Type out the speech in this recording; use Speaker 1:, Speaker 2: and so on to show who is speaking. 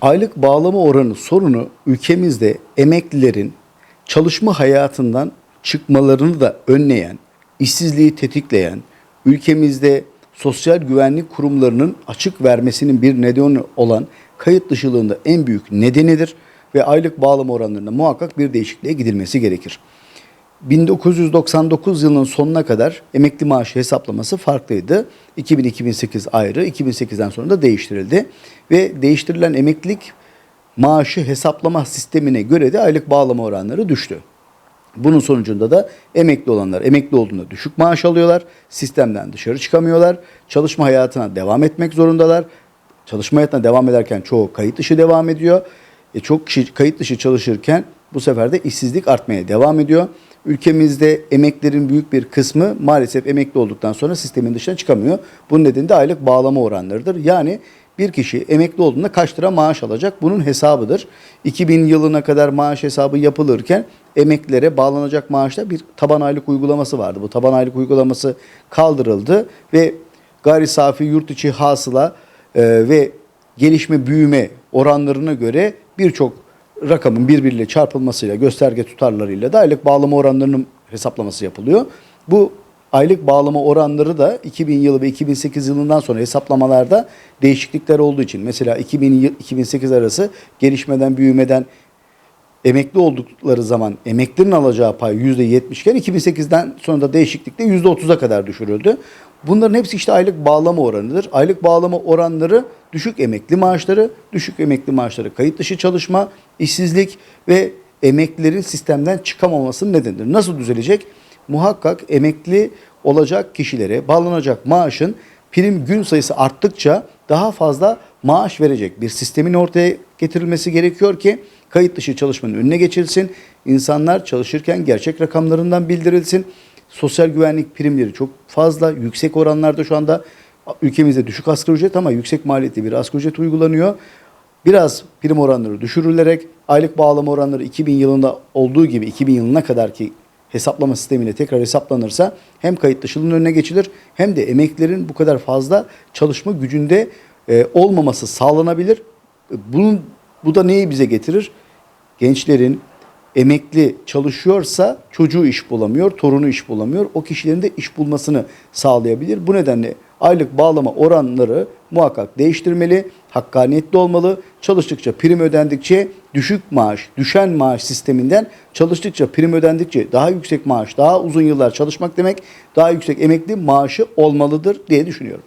Speaker 1: Aylık bağlama oranı sorunu ülkemizde emeklilerin çalışma hayatından çıkmalarını da önleyen, işsizliği tetikleyen, ülkemizde sosyal güvenlik kurumlarının açık vermesinin bir nedeni olan kayıt dışılığında en büyük nedenidir ve aylık bağlama oranlarında muhakkak bir değişikliğe gidilmesi gerekir. 1999 yılının sonuna kadar emekli maaşı hesaplaması farklıydı. 2000-2008 ayrı, 2008'den sonra da değiştirildi. Ve değiştirilen emeklilik maaşı hesaplama sistemine göre de aylık bağlama oranları düştü. Bunun sonucunda da emekli olanlar emekli olduğunda düşük maaş alıyorlar. Sistemden dışarı çıkamıyorlar. Çalışma hayatına devam etmek zorundalar. Çalışma hayatına devam ederken çoğu kayıt dışı devam ediyor. E, çok kişi kayıt dışı çalışırken bu sefer de işsizlik artmaya devam ediyor. Ülkemizde emeklerin büyük bir kısmı maalesef emekli olduktan sonra sistemin dışına çıkamıyor. Bunun nedeni de aylık bağlama oranlarıdır. Yani bir kişi emekli olduğunda kaç lira maaş alacak bunun hesabıdır. 2000 yılına kadar maaş hesabı yapılırken emeklilere bağlanacak maaşta bir taban aylık uygulaması vardı. Bu taban aylık uygulaması kaldırıldı ve gayri safi yurt içi hasıla e, ve gelişme büyüme oranlarına göre birçok rakamın birbiriyle çarpılmasıyla gösterge tutarlarıyla da aylık bağlama oranlarının hesaplaması yapılıyor. Bu aylık bağlama oranları da 2000 yılı ve 2008 yılından sonra hesaplamalarda değişiklikler olduğu için mesela 2000 yıl- 2008 arası gelişmeden büyümeden emekli oldukları zaman emeklinin alacağı pay %70 iken 2008'den sonra da değişiklikle %30'a kadar düşürüldü. Bunların hepsi işte aylık bağlama oranıdır. Aylık bağlama oranları düşük emekli maaşları, düşük emekli maaşları kayıt dışı çalışma, işsizlik ve emeklilerin sistemden çıkamamasının nedenidir. Nasıl düzelecek? Muhakkak emekli olacak kişilere bağlanacak maaşın prim gün sayısı arttıkça daha fazla maaş verecek bir sistemin ortaya getirilmesi gerekiyor ki kayıt dışı çalışmanın önüne geçilsin. İnsanlar çalışırken gerçek rakamlarından bildirilsin. Sosyal güvenlik primleri çok fazla, yüksek oranlarda şu anda ülkemizde düşük asgari ücret ama yüksek maliyetli bir asgari ücret uygulanıyor. Biraz prim oranları düşürülerek aylık bağlama oranları 2000 yılında olduğu gibi 2000 yılına kadar ki hesaplama sistemiyle tekrar hesaplanırsa hem kayıt dışılığının önüne geçilir hem de emeklilerin bu kadar fazla çalışma gücünde e, olmaması sağlanabilir. E, Bunun bu da neyi bize getirir? Gençlerin emekli çalışıyorsa çocuğu iş bulamıyor, torunu iş bulamıyor. O kişilerin de iş bulmasını sağlayabilir. Bu nedenle aylık bağlama oranları muhakkak değiştirmeli, hakkaniyetli olmalı. Çalıştıkça prim ödendikçe düşük maaş, düşen maaş sisteminden çalıştıkça prim ödendikçe daha yüksek maaş, daha uzun yıllar çalışmak demek daha yüksek emekli maaşı olmalıdır diye düşünüyorum.